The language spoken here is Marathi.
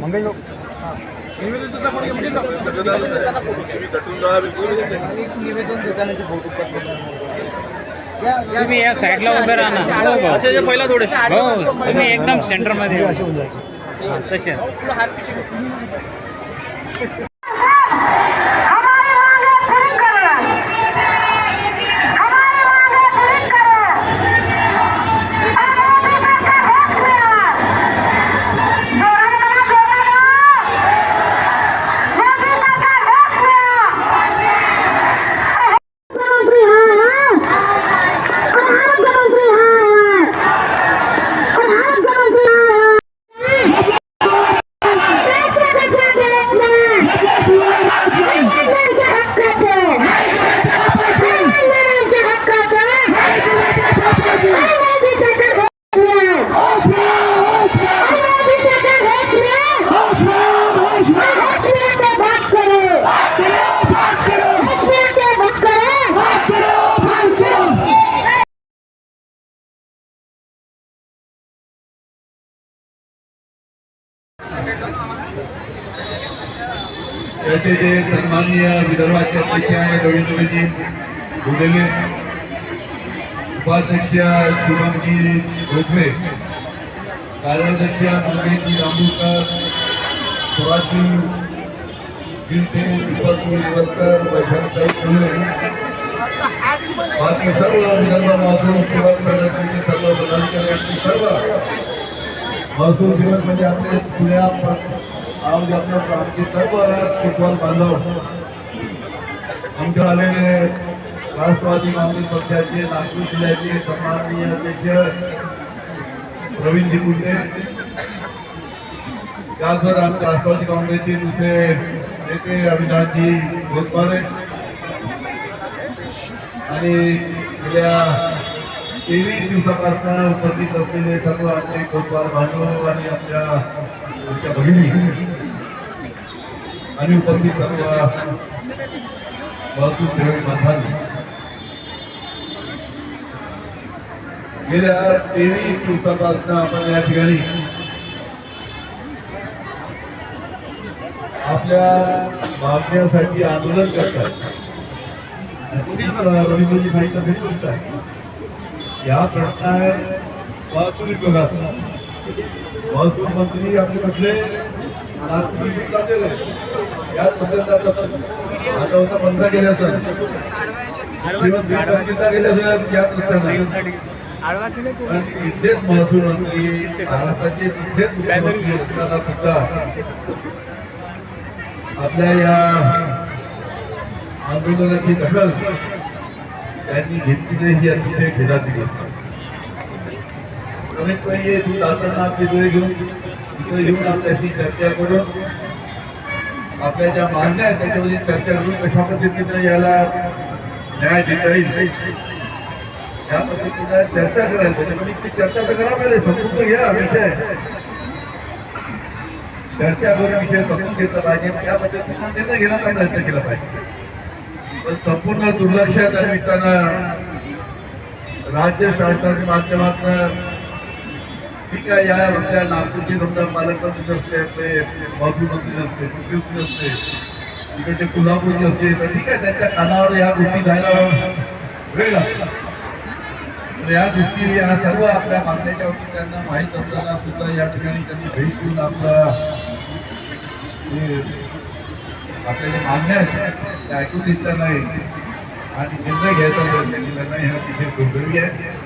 मंगल तुम्ही या साईडला उभे राहा ना. हो. पहिला थोडे हो तुम्ही एकदम सेंटरमध्ये असे होऊन जायचे हा, तसे त्याचे जे सन्माननीय विदर्भाचे अध्यक्ष आहे रवींद्रजी उदले उपाध्यक्ष शुभमजी भोगवे कार्याध्यक्ष मंगेशजी दांबूकर स्वराजी गिरते दीपकजी निवडकर वैभवताई फुले बाकी सर्व विदर्भ महसूल सेवा संघटनेचे सर्व पदाधिकारी सर्व महसूल सेवक म्हणजे आपले जुन्या आज आपलं आमचे सर्व फुटबॉल बांधव आमच्या आलेले राष्ट्रवादी काँग्रेस पक्षाचे नागपूर जिल्ह्याचे सन्माननीय अध्यक्ष प्रवीणजी कुंडे त्याचवर आमच्या राष्ट्रवादी काँग्रेसचे दुसरे नेते अविनाशजी घोषवारे आणि गेल्या तेवीस दिवसापासून उपस्थित असलेले सर्व आमचे कोतवाल बांधव आणि आपल्या आमच्या भगिनी. आणि उपस्थित सर्व वाहतूक सेवक बांधवांनी. गेल्या तेवीस दिवसापासून आपण या ठिकाणी आपल्या मागण्यासाठी आंदोलन करतात रवींद्रजी सांगितलं खरी गोष्ट आहे या प्रश्न आहे महसूल विभागाचा महसूल मंत्री आपले म्हटले नागपूर विभागात याच पद्धतीचा आता होता बंद केले असेल किंवा पंचवीसला गेले असेल याच असताना पण महसूल मंत्री महाराष्ट्राचे तिथलेच मुख्यमंत्री असताना सुद्धा आपल्या या आंदोलनाची दखल त्यांनी घेतली नाही ही अतिशय खेदाची गोष्ट कमीत कमी येथून तू जाताना आपली वेळ घेऊन इथे येऊन आपल्याशी चर्चा करून आपल्या ज्या मागण्या आहेत त्याच्यामध्ये चर्चा करून कशा पद्धतीने याला न्याय देता येईल? त्या पद्धतीने चर्चा करायला पाहिजे. कमीत चर्चा तर करा पाहिजे. समजून घ्या विषय चर्चा करून विषय समजून घेतला पाहिजे. त्या पद्धतीने निर्णय घेण्याचा प्रयत्न केला पाहिजे. पण संपूर्ण दुर्लक्ष निमित्तानं राज्य शासनाच्या माध्यमातून ठीक आहे या आपल्या नागपूरचे समजा पालकमंत्री नसते आपले महसूल मंत्री नसते मुख्यमंत्री नसते तिकडचे कोल्हापूरचे असते तर ठीक आहे त्यांच्या कानावर या गोष्टी जायला वेळ लागतो तर या गोष्टी या सर्व आपल्या मागण्याच्या बाबतीत त्यांना माहीत असताना सुद्धा या ठिकाणी त्यांनी भेट देऊन आपला हे आपल्या ज्या मागण्या आहेत त्या ऐकून घेतल्या नाही आणि निर्णय घ्यायचा प्रयत्न केला नाही हा तिथे दुर्दैवी आहे.